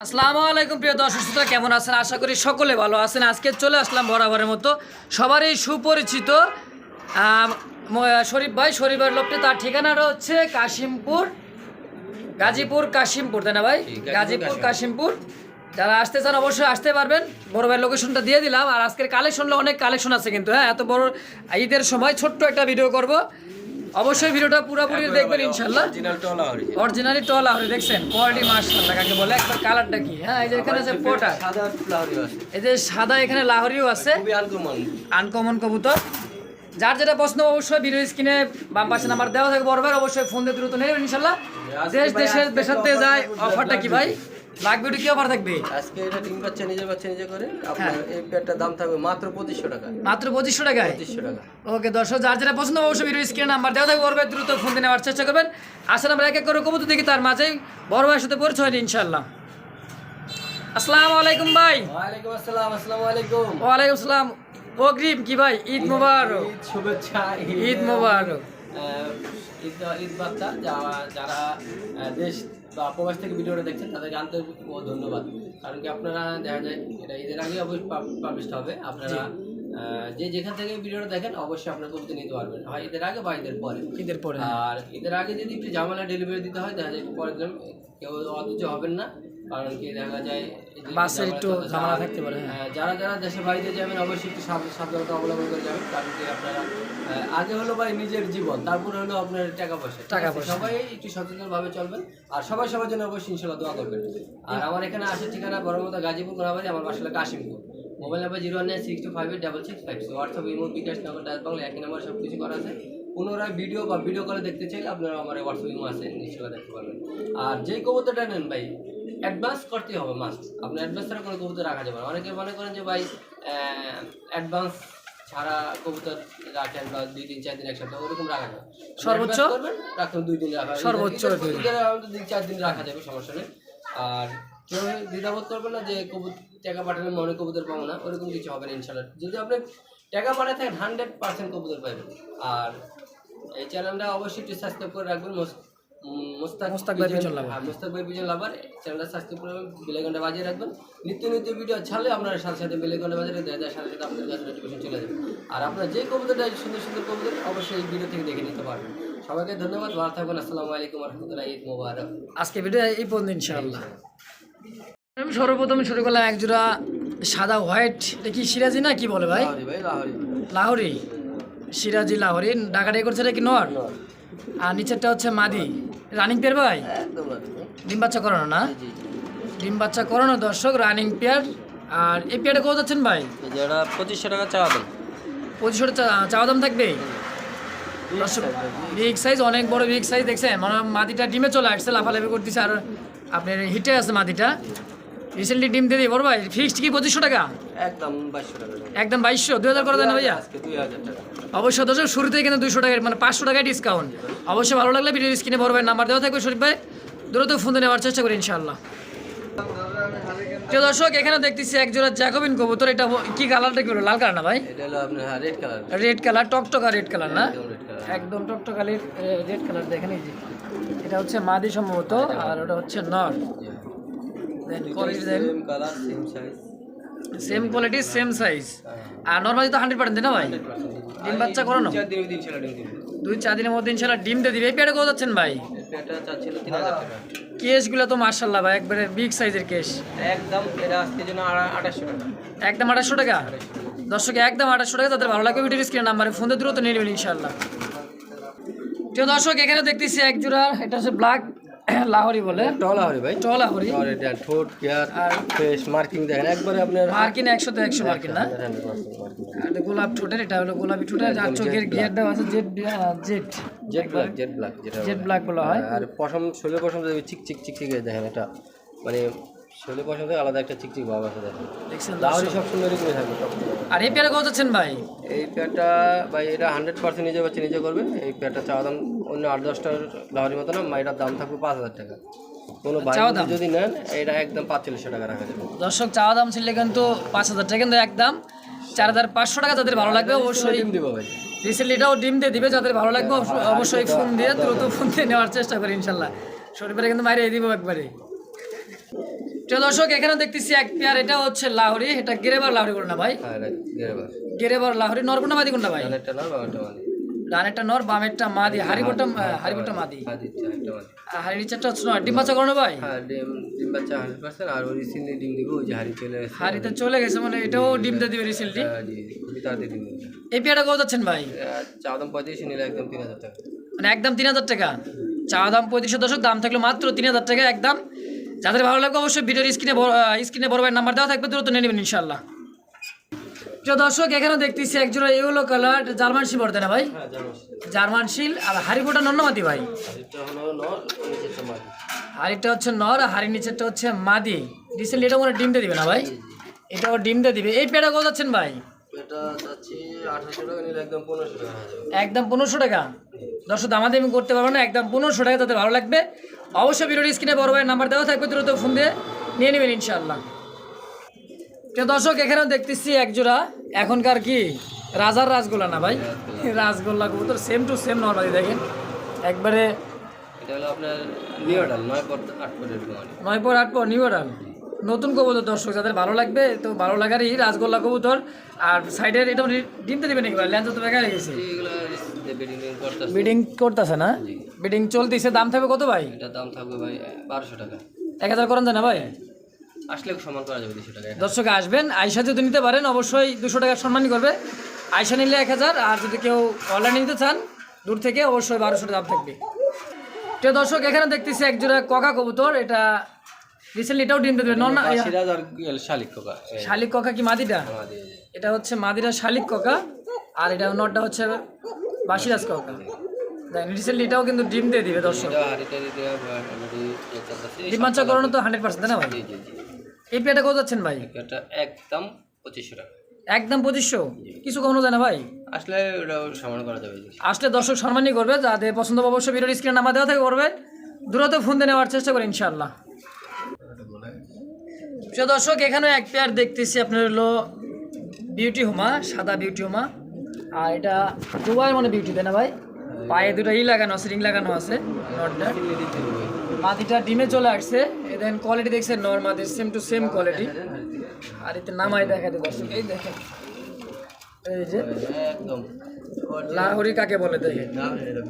আসসালামু আলাইকুম প্রিয় দর্শক শ্রোতা কেমন আছেন? আশা করি সকলে ভালো আছেন। আজকে চলে আসলাম বরাবরের মতো। সবারই সুপরিচিত শরীফ ভাই শরীফ ভাইয়ের লোকটি। তার ঠিকানাটা হচ্ছে কাশিমপুর গাজীপুর কাশিমপুর তাই না ভাই? গাজীপুর কাশিমপুর। যারা আসতে চান অবশ্যই আসতে পারবেন। বড় ভাই লোকেশনটা দিয়ে দিলাম। আর আজকের কালেকশনটা অনেক কালেকশন আছে কিন্তু হ্যাঁ? এত বড় ঈদের সময় ছোট্ট একটা ভিডিও করব। অবশ্যই ভিডিওটা পুরোপুরি দেখবেন ইনশাল্লাহ অরিজিনাল টলা আহরি দেখছেন? কোয়ালিটি মাশাআল্লাহ কাকে বলে? একবার কালারটা কি? হ্যাঁ এই যে এখানে আছে পোটা সাদা লাহরি আছে। এই যে সাদা এখানে লাহরিও আছে। খুবই আনকমন আনকমন কবুতর। যার যেটা প্রশ্ন অবশ্যই ভিডিও স্ক্রিনে বাম পাশে নাম্বার দেওয়া থাকে বড় ভাই অবশ্যই ফোন দিয়ে দ্রুত নেবেন ইনশাল্লাহ আজকে দেশ দেশের দেশাতে যায় অফারটা কি ভাই? লাগবে ওটা কি অফার থাকবে? আজকে এটা ডিম বাচ্চা নিজে বাচ্চা নিজে করে। আপনার এই পেয়ারটার দাম থাকবে মাত্র পঁচিশশো টাকা। মাত্র পঁচিশশো টাকায়? পঁচিশশো টাকা। ওকে দর্শক যার যেটা পছন্দ অবশ্যই ভিডিও স্ক্রিনে নাম্বার দেওয়া থাকবে বড় দ্রুত ফোন দিয়ে নেওয়ার চেষ্টা করবেন। আসলে আমরা এক এক করে কবুতর দেখি তার মাঝেই বড় ভাইয়ের সাথে পরিচয় নিই ইনশাল্লাহ আসসালামু আলাইকুম ভাই। ওয়ালাইকুম আসসালাম আসসালামু আলাইকুম। ওয়ালাইকুম আসসালাম। অগ্রিম কি ভাই? ঈদ মুবারক। ঈদ শুভেচ্ছা ঈদ মুবারক। ঈদ ঈদ বার্তা। যারা যারা দেশ বা প্রবাস থেকে ভিডিওটা দেখছেন তাদেরকে আন্তরিক ও ধন্যবাদ। কারণ কি আপনারা দেখা যায় এটা ঈদের আগে অবশ্যই পাবলিশ হবে। আপনারা যে যেখান থেকে ভিডিওটা দেখেন অবশ্যই আপনার কবিতা নিতে পারবেন। হয় ঈদের আগে বা ঈদের পরে। ঈদের পরে। আর ঈদের আগে যদি একটু ঝামেলা ডেলিভারি দিতে হয় দেখা যায় একটু পরে কেউ অথচ হবেন না। কারণ কি দেখা যায় বাসের একটু ঝামেলা- থাকতে পারে, হ্যাঁ। হ্যাঁ, যারা যারা দেশের বাড়িতে যাবেন অবশ্যই একটু সাবধানতা অবলম্বন করে যাবেন কারণ কি আপনারা আগে হলো ভাই নিজের জীবন তারপরে হলো আপনার টাকা পয়সা টাকা পয়সা। সবাই একটু সচেতন ভাবে চলবেন আর সবাই সবার জন্য অবশ্যই ইনশাল্লাহ দোয়া করবেন। আর আমার এখানে আসার ঠিকানা বড়মতা গাজীপুর গোনাবাড়ি আমার বাসা Kashimpur. Mobile number zero one nine six two five eight double six five. WhatsApp imo bKash নগর ডাক বাংলা একই নাম্বার সব কিছু করা আছে। পুনরায় ভিডিও বা ভিডিও কলে দেখতে চাইলে আপনারা আমার হোয়াটসঅ্যাপ ইমো আছে নিশ্চয়ই দেখতে পারবেন। আর যেই কবুতরটা নেন ভাই অ্যাডভান্স করতে হবে মাস্ট আপনার অ্যাডভান্স ছাড়া কোনো কবুতর রাখা যাবে না। অনেকে মনে করেন যে ভাই অ্যাডভান্স ছাড়া কবুতর রাখেন বা দুই দিন চার দিন এক সপ্তাহ ওরকম রাখা যাবে সর্বোচ্চ? রাখুন দুই দিন রাখা সর্বোচ্চ দুই দিন। চার দিন রাখা যাবে সমস্যা নেই। আর কেউ দ্বিধাবোধ করবেন না যে কবুত টাকা পাঠালে মনে কবুতর পাবো না ওরকম কিছু হবে না ইনশাল্লাহ যদি আপনি টাকা পাঠাতে থাকেন হান্ড্রেড পার্সেন্ট কবুতর পাবেন। আর এই চ্যানেলটা অবশ্যই একটু সাবস্ক্রাইব করে রাখবেন মোস- উম, মোস্তাক মোস্তাক ভাই লাভার। হ্যাঁ, মোস্তাক ভাই পিজন লাভার চ্যানেলটা সাবস্ক্রাইব করে বেলেগনটা বাজিয়ে রাখবেন। নিত্য নিত্য ভিডিও ছাড়লে আপনার সাথে সাথে বেলেগনটা বাজিয়ে দেয় দেওয়ার সাথে সাথে আপনার কাছে নোটিফিকেশন চলে যাবে। আর আপনার যে কবুতরটা সুন্দর সুন্দর কবুতর অবশ্যই এই ভিডিও থেকে দেখে নিতে পারবেন। সবাইকে ধন্যবাদ ভালো থাকবেন আসসালামু আলাইকুম রহমতুল্লাহ ঈদ মোবারক। আজকে ভিডিও এই পর্যন্ত ইনশাআল্লাহ। আমি সর্বপ্রথম শুরু করলাম একজোড়া সাদা হোয়াইট। এটা কি সিরাজি না কি বলে ভাই? লাহরি সিরাজি লাহোরি। ডাকাডাকি করছে এটা কি নর। আর নিচেরটা হচ্ছে মাদি। রানিং পেয়ার ভাই। ডিম বাচ্চা করানো না? ডিম বাচ্চা করানো দর্শক রানিং পেয়ার আর এই পেয়ারটা কত যাচ্ছেন ভাই? পঁচিশশো টাকা চাওয়া দেন পঁচিশশো চাওয়া দাম থাকবে? দর্শক বিগ সাইজ অনেক বড় বিগ সাইজ দেখছেন? মানে মাদিটা ডিমে চলে আসছে লাফালাফি করতেছে আর আপনার হিটে আছে মাদিটা। রিসেন্টলি ডিম দিয়ে দিই বড় ভাই ফিক্সড কি পঁচিশশো টাকা? একদম বাইশশো টাকা। একদম বাইশশো দুই হাজার করে দেন না ভাইয়া? টাকা অবশ্যই দর্শক শুরুতেই কিন্তু দুশো টাকার মানে পাঁচশো টাকায় ডিসকাউন্ট অবশ্যই ভালো লাগলে ভিডিও স্ক্রিনে বড় ভাই নাম্বার দেওয়া থাকবে শরীফ ভাই। দ্রুত ফোন নেওয়ার চেষ্টা করি ইনশাল্লাহ প্রিয় দর্শক এখানে দেখতেছি এক জোড়া জ্যাকোবিন কবুতর এটা কি কালারটা কি লাল কালার না ভাই? রেড কালার রেড কালার টকটকা রেড কালার না? একদম কালার রেড কালার দেখেন এই যে। এটা হচ্ছে মাদি সম্ভবত আর ওটা হচ্ছে নর। দেন কোয়ালিটি দেন। Colour same size same quality same size আর নর্মালি তো হান্ড্রেড পার্সেন্ট না ভাই? ডিম বাচ্চা করো দিন দুই চার দিনের মধ্যে ইনশাল্লাহ ডিম দিয়ে দিবে। এই পেয়ারে কোথাও যাচ্ছেন ভাই? কেসগুলো তো মার্শাল্লাহ ভাই একবারে বিগ সাইজের কেস একদম এটা আজকে জন্য আঠাশশো টাকা। একদম আঠাশশো টাকা? দর্শক একদম আঠাশশো টাকা তাদের ভালো লাগবে ভিডিও স্ক্রিন নাম্বারে ফোন দিয়ে দ্রুত নিয়ে নেবেন ইনশাল্লাহ প্রিয় দর্শক এখানে দেখতেছি এক জোড়া এটা হচ্ছে ব্ল্যাক লাহোরি বলে। টলা হরি ভাই। ট লাহোরি। আর এটা ঠোঁট কেয়ার আর- ফেস মার্কিং দেখেন একবারে আপনার মার্কিন একশো তো একশো মার্কিন না? আর এটা গোলাপ ঠোঁটের এটা হলো গোলাপি ঠোঁটের আর চোখের গিয়ারটা আছে jade jade jade black jade black যেটা জেড ব্ল্যাক বলা হয়। আর পশম শোলে পশম দেখবে চিক চিক চিক চিক দেখেন এটা। মানে শোলে পশম থেকে আলাদা একটা চিক চিক ভাব আছে দেখেন। দেখছেন লাহরি সব সুন্দরই থাকবে সব। আর এই পেয়ারে কত যাচ্ছেন ভাই? এই প্যাডটা ভাই এটা হান্ড্রেড পার্সেন্ট নিজে বাচ্চা নিজে করবে। এই প্যাডটা চাওয়া দাম অন্য আট দশটার লাহরির মতো না এটার দাম থাকবে পাঁচ হাজার টাকা। কোনো দাম? যদি নেন এটা একদম পাঁচচল্লিশশো টাকা রাখা যাবে। দর্শক চাওয়া দাম ছিল কিন্তু পাঁচ হাজার টাকা কিন্তু একদম। চার হাজার পাঁচশো টাকা যাদের ভালো লাগবে অবশ্যই ডিম দিব ভাই। রিসেন্টলি এটাও ডিম দিয়ে দিবে যাদের ভালো লাগবে অবশ্যই ফোন দিয়ে দ্রুত ফোন দিয়ে নেওয়ার চেষ্টা করি ইনশাল্লাহ। শরীফের কিন্তু মারিয়ে দিব একবারে। প্রিয় দর্শক এখানে দেখতেছি এক পেয়ার এটা হচ্ছে লাহরি এটা গেরেবার লাহরি বলে না ভাই? গেরবার। গেরেবার লাহরি নরকুন্ডা মাদি কোনটা ভাই? ডানেরটা নর বামেরটা মাদি। নর মাদি হারিবোটা হারিবোটা মাদি। একটা আর হাড়ি নিচেরটা হচ্ছে নয়। ডিম বাচ্চা করো ভাই? হ্যাঁ ডিম ডিম বাচ্চা হান্ড্রেড পার্সেন্ট আর রিসেন্টলি ডিম দিব ওই যে হাড়ি চলে হাড়িতে চলে গেছে মানে এটাও ডিম দিয়ে দিবে রিসেন্টলি হ্যাঁ, এই কত যাচ্ছেন ভাই? চা দাম পঁয়ত্রিশ নিলে একদম তিন হাজার টাকা। মানে একদম তিন হাজার টাকা। চা দাম পঁয়ত্রিশশো দশক দাম থাকল মাত্র তিন হাজার টাকা একদম। যাদের ভালো লাগবে অবশ্যই ভিডিওর স্ক্রিনে স্ক্রিনে বড় ভাইয়ের নাম্বার দেওয়া থাকবে দ্রুত নিয়ে নেবেন ইনশাল্লাহ প্রিয় দর্শক এখানে দেখতেছি একজোড়া ইউলো কালার জার্মান শিল বলতে না ভাই? হ্যাঁ জার্মান শিল। আর হাড়িবোটা নন্নমাতি ভাই? হাড়িটা হচ্ছে নর আর হাড়ির নিচেরটা হচ্ছে মাদি। রিসেন্টলি এটা মনে ডিম দিয়ে দিবে না ভাই? এটাও ডিম দিয়ে দিবে। এই পেয়ারটা কত যাচ্ছেন ভাই? এটা একদম পনেরোশো টাকা দর্শক দামাদামি করতে পারব না। একদম পনেরোশো টাকা তাদের ভালো লাগবে। অবশ্যই ভিডিওর স্ক্রিনে বড় ভাইয়ের নাম্বার দেওয়া থাকবে দ্রুত ফোন দিয়ে নিয়ে নেবেন ইনশাল্লাহ প্রিয় দর্শক এখানে দেখতেছি একজোড়া এখনকার কি? রাজার রাজগোল্লা না ভাই? রাজগোল্লা কবুতর সেম টু সেম নর্মালি দেখেন। একবারে এটা হলো আপনার নিউডাল নয় পর আট পর নয় পর আট পর নিউ অর্ডার নতুন কবুতর দর্শক যাদের ভালো লাগবে তো ভালো লাগারই রাজগোল্লা কবুতর। আর সাইডের এটা ডিমতে দেবে নাকি ভাই? ল্যান্স তো বেকার গেছে। বেডিং করতেছে। না? বিডিং চলতেছে দাম থাকবে কত ভাই? দাম থাকবে ভাই বারোশো টাকা। এক হাজার করেন যায় না ভাই? আসলে সমান করা যাবে দুশো টাকা দর্শক আসবেন আয়সা যদি নিতে পারেন অবশ্যই দুশো টাকা সম্মানই করবে। আয়সা নিলে এক হাজার আর যদি কেউ অনলাইনে নিতে চান দূর থেকে অবশ্যই বারোশো টাকা দাম থাকবে। তো দর্শক এখানে দেখতেছি একজোড়া ককা কবুতর এটা রিসেন্টলি এটাও ডিম দেবে নন সিরাজ আর শালিক কোকা শালিক ককা কি মাদিটা এটা হচ্ছে মাদিরা শালিক ককা আর এটা নটটা হচ্ছে বাসিরাজ ককা রিসেন্টলি এটাও কিন্তু ডিম দিয়ে দিবে দর্শক। এটা হাড়িটা দিতে অলরেডি চলতেছে ডিম বাচ্চা করানো তো হান্ড্রেড পার্সেন্ট না ভাই? এই পেয়ারটা কত যাচ্ছেন ভাই? এটা একদম পঁচিশশো টাকা। একদম পঁচিশশো? কিছু কখনো যায় না ভাই? আসলে সমান করা যাবে আসলে দর্শক সম্মানই করবে যাদের পছন্দ হবে অবশ্যই ভিডিওর স্ক্রিনে নাম্বার দেওয়া থেকে করবে। দূরত ফোন দিয়ে নেওয়ার চেষ্টা করি ইনশাল্লাহ প্রিয় দর্শক এখানে এক পেয়ার দেখতেছি আপনার হলো বিউটি হোমা সাদা বিউটি হোমা আর এটা দুবার মানে বিউটি তাই না ভাই? পায়ে দুটো ই লাগানো আছে রিং লাগানো আছে নটটা। মাদিটা ডিমে চলে আসছে। দেন কোয়ালিটি দেখছেন নর মাদির সেম টু সেম কোয়ালিটি আর এতে নামাই দেখাতে দর্শক এই দেখেন। এই যে। একদম। লাহোরি কাকে বলে দেখেন?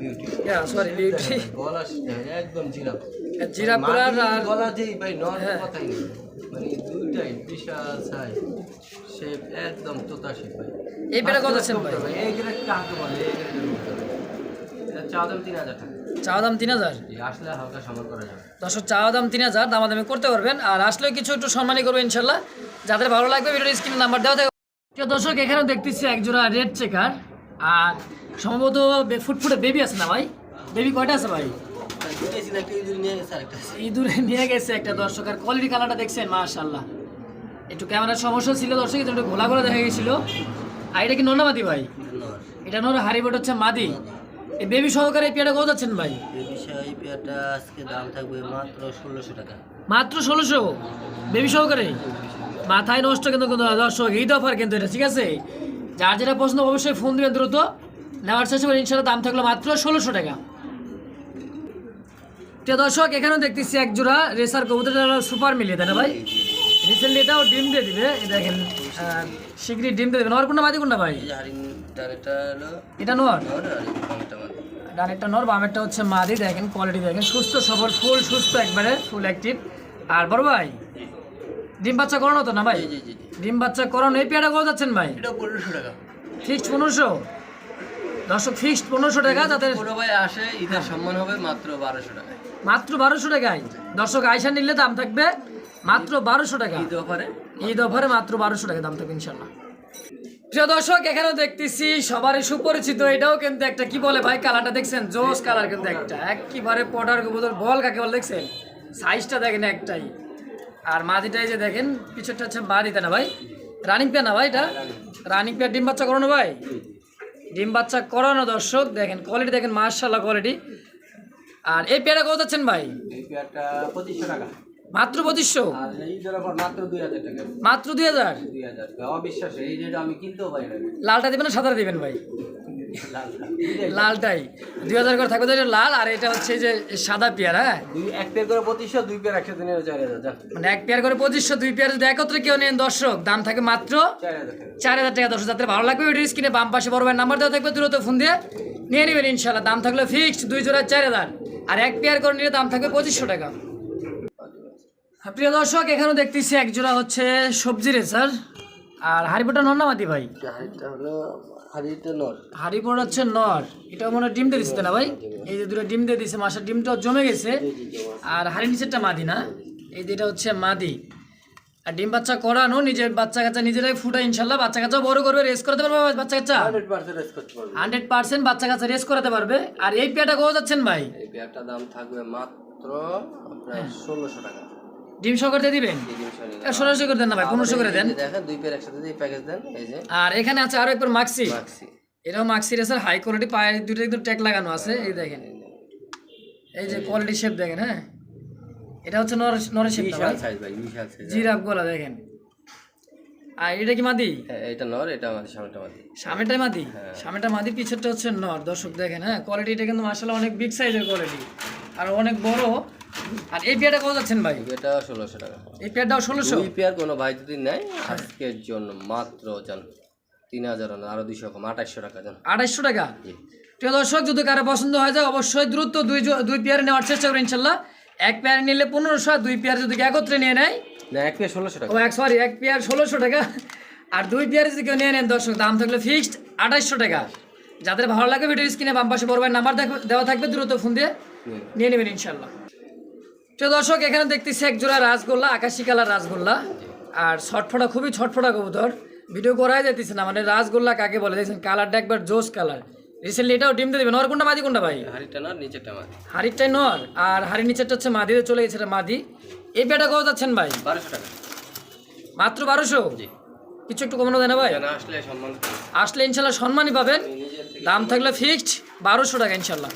বিউটি সরি বিউটি একদম জিরাফ। জিরা পোলার আর গলা যেই ভাই নর হ্যাঁ। কথাই মানে দুইটাই বিশাল সাইজ শেপ একদম তোতা শেপ ভাই। এই পেটা কত আছেন ভাই? এই গ্রেড কাকে বলে? এই গ্রেড এটা চা দাম তিন হাজার টাকা। চাওয়া দাম তিন হাজার? জি, আসলে হালকা সমান করা যাবে। দর্শক চাওয়া দাম তিন হাজার দামাদামি করতে পারবেন। আর আসলেও কিছু একটু সম্মানই করবে ইনশাল্লাহ। যাদের ভালো লাগবে ভিডিওর স্ক্রিনে নাম্বার দেওয়া থাকে প্রিয় দর্শক এখানেও দেখতেছি একজোড়া রেড চেকার আর সম্ভবত বে- ফুটফুটে বেবি আছে না ভাই? বেবি কয়টা আছে ভাই? ইঁদুরে নিয়ে গেছে একটা দর্শক। আর কোয়ালিটি কালারটা দেখছেন মাশাল্লাহ একটু ক্যামেরার সমস্যা ছিল দর্শক একটু ঘোলা ঘোলা দেখা গেছিল। আর এটা কি নোনা নন্নামাদি ভাই? এটা নর হারিবোট হচ্ছে মাদি। এই বেবি সহকারে এই পেয়ারটা কত যাচ্ছেন ভাই? বিষয় পেয়ারটা আজকে দাম থাকবে মাত্র ষোলোশো টাকা। মাত্র ষোলোশো? বেবি সহকারে? মাথায় নষ্ট কিন্তু কিন্তু দর্শক ঈদ অফার কিন্তু এটা ঠিক আছে? যার যেটা পছন্দ অবশ্যই ফোন দিবেন দ্রুত। নেওয়ার চেষ্টা করি ইনশাল্লাহ দাম থাকল মাত্র ষোলোশো টাকা। তো দর্শক এখানেও দেখতেছি এক জোড়া রেসার কবুতরটা সুপার মিলিয়ে তাই না ভাই? রিসেন্টলি এটাও ডিম দিয়ে দিবে। এই দেখেন শীঘ্রই ডিম দিয়ে দেবে নর কোনটা মাদি কোনটা ভাই? এটা হলো ডানেরটা নর বামেরটা হচ্ছে মাদি দেখেন কোয়ালিটি দেখেন। সুস্থ সবল ফুল সুস্থ একবারে ফুল অ্যাক্টিভ আর বড় ভাই ডিম বাচ্চা করানো তো না ভাই? ডিম বাচ্চা করানো এই পেয়ারা কত যাচ্ছেন ভাই? এটা পনেরোশো টাকা। ফিক্সড পনেরোশো? দর্শক ফিক্সড পনেরোশো টাকা কোনো ভাই আসে ঈদের সম্মান হবে মাত্র বারোশো টাকায়। মাত্র বারোশো টাকায়? দর্শক আয়সা নিলে দাম থাকবে মাত্র বারোশো টাকা। ঈদ অফারে? ঈদ অফারে মাত্র বারোশো টাকা দাম থাকবে ইনশাল্লাহ প্রিয় দর্শক, এখানেও দেখতেছি সবারই সুপরিচিত, এটাও কিন্তু একটা, কি বলে ভাই, কালারটা দেখছেন? জোস কালার কিন্তু একটা, একেবারে পটার কবুতর, বল কাকে বলে দেখছেন? সাইজটা দেখেন একটাই। আর মাদিটাই যে দেখেন, পিছনটা হচ্ছে বাড়িতে না ভাই? রানিং পেয়ার না ভাই এটা? রানিং পেয়ার, ডিম বাচ্চা করানো ভাই? ডিম বাচ্চা করানো দর্শক, দেখেন কোয়ালিটি দেখেন মার্শাল্লাহ কোয়ালিটি আর এই পেয়ারা কত যাচ্ছেন ভাই? পেয়ারটা পঁচিশশো টাকা। মাত্র পঁচিশশো? মাত্র দুই হাজার লালটা দিবেন না সাদাটা দিবেন ভাই? লালটাই। দুই হাজার করে থাকবে লাল আর এটা হচ্ছে যে সাদা পেয়ার হ্যাঁ? এক পেয়ার করে পঁচিশশো দুই পেয়ার একসাথে নিয়ে চার হাজার মানে এক পেয়ার করে পঁচিশশো দুই পেয়ার যদি একত্রে কেউ নেন দর্শক দাম থাকে মাত্র চার হাজার টাকা। দর্শক যাদের ভালো লাগবে ভিডিও স্ক্রিনে বাম পাশে বড় ভাইয়ের নাম্বার দেওয়া থাকবে দ্রুত ফোন দিয়ে নিয়ে নেবেন ইনশাল্লাহ দাম থাকলে ফিক্সড দুই জোড়া চার হাজার। আর এক পেয়ার করে নিলে দাম থাকবে পঁচিশশো টাকা। প্রিয় দর্শক এখানেও দেখতেছি এক জোড়া হচ্ছে সবজি রেসার আর হারিপোটা নর না মাদি ভাই? হলো হাড়িটা হচ্ছে নর। এটা মনে হয় ডিম দিয়ে দিচ্ছে না ভাই? এই যে দুটো ডিম দিয়ে দিচ্ছে মাসের ডিমটা জমে গেছে। আর হাড়ি নিচেরটা মাদি না? এই যে এটা হচ্ছে মাদি। আর ডিম বাচ্চা করানো নিজের বাচ্চা কাচ্চা নিজেরাই ফুটা ইনশাল্লাহ। বাচ্চা কাচ্চা বড় করবে রেস করতে পারবে বাচ্চা কাচ্চা? হান্ড্রেড পার্সেন্ট বাচ্চা কাচ্চা রেস করাতে পারবে। আর এই পেয়াটা কোথাও যাচ্ছেন ভাই? এই দাম থাকবে মাত্র আপনার ষোলোশো টাকা। ডিম সহ করতে দিবেন? ষোলোশো করে দেন না ভাই পনেরোশো করে দেন। দেখেন দুই পেয়ার একসাথে দিয়ে প্যাকেজ দেন এই যে। আর এখানে আছে আরও একবার মাক্সি মাক্সি এটাও মাক্সি রেসার হাই কোয়ালিটি পায়ে দুটো একদম ট্যাগ লাগানো আছে এই দেখেন। এই যে। কোয়ালিটি শেপ দেখেন হ্যাঁ? এটা হচ্ছে নর নরের শেপ জিরাফ গলা দেখেন। আর এটা কি মাদি? এটা নর এটা আমাদের সামনেটা মাদি। সামনেটাই মাদি? সামনেটা মাদি পিছেরটা হচ্ছে নর দর্শক দেখেন হ্যাঁ? কোয়ালিটিটা কিন্তু মাসাল্লাহ অনেক বিগ সাইজের কোয়ালিটি আর অনেক বড় আর এই পেয়ারটা কত যাচ্ছেন ভাই? এটা ষোলোশো টাকা। এই পেয়ারটাও ষোলোশো? দুই পেয়ার কোনো ভাই যদি নেয় আজকের জন্য মাত্র তিন হাজার না আরও দুইশো কম আঠাশশো টাকা আড়াইশো টাকা? প্রিয় দর্শক যদি কারও পছন্দ হয়ে যায় অবশ্যই দ্রুত দুই দুই পেয়ার নেওয়ার চেষ্টা ইনশাল্লাহ। এক পেয়ার নিলে পনেরোশো আর দুই পেয়ার যদি একত্রে নিয়ে নেয় না এক পেয়ার ষোলোশো টাকা। ও এক সরি এক পেয়ার ষোলোশো টাকা। আর দুই পেয়ার যদি কেউ নিয়ে নেন দর্শক দাম থাকলে ফিক্সড আঠাইশশো টাকা। যাদের ভালো লাগে ভিডিও স্ক্রিনে বাম পাশে বড় নাম্বার দেওয়া থাকবে দ্রুত ফোন দিয়ে নিয়ে নেবেন ইনশাল্লাহ। প্রিয় দর্শক এখানে দেখতেছি এক জোড়া রাসগোল্লা আকাশি কালার রাসগোল্লা। আর ছটফটা খুবই ছটফটা কবুতর। ভিডিও করাই যাইতেছে না মানে রাসগোল্লা কাকে বলে? দেখছেন কালারটা একবার জোস কালার। রিসেন্টলি এটাও ডিম দিয়ে দেবেন। ওর কোনটা মাদি কোনটা ভাই? হাড়িটা নর নিচেরটা মাদি। নর। আর হাড়ির নিচেরটা হচ্ছে মাদিতে চলে গেছে এটা মাদি। এই পেটা কত যাচ্ছেন ভাই? বারোশো টাকা। মাত্র বারোশো? জি। কিছু একটু কমানো দেয় না ভাই? আসলে সম্মান আসলে ইনশাল্লাহ সম্মানই পাবেন। দাম থাকলে ফিক্সড বারোশো টাকা ইনশাল্লাহ।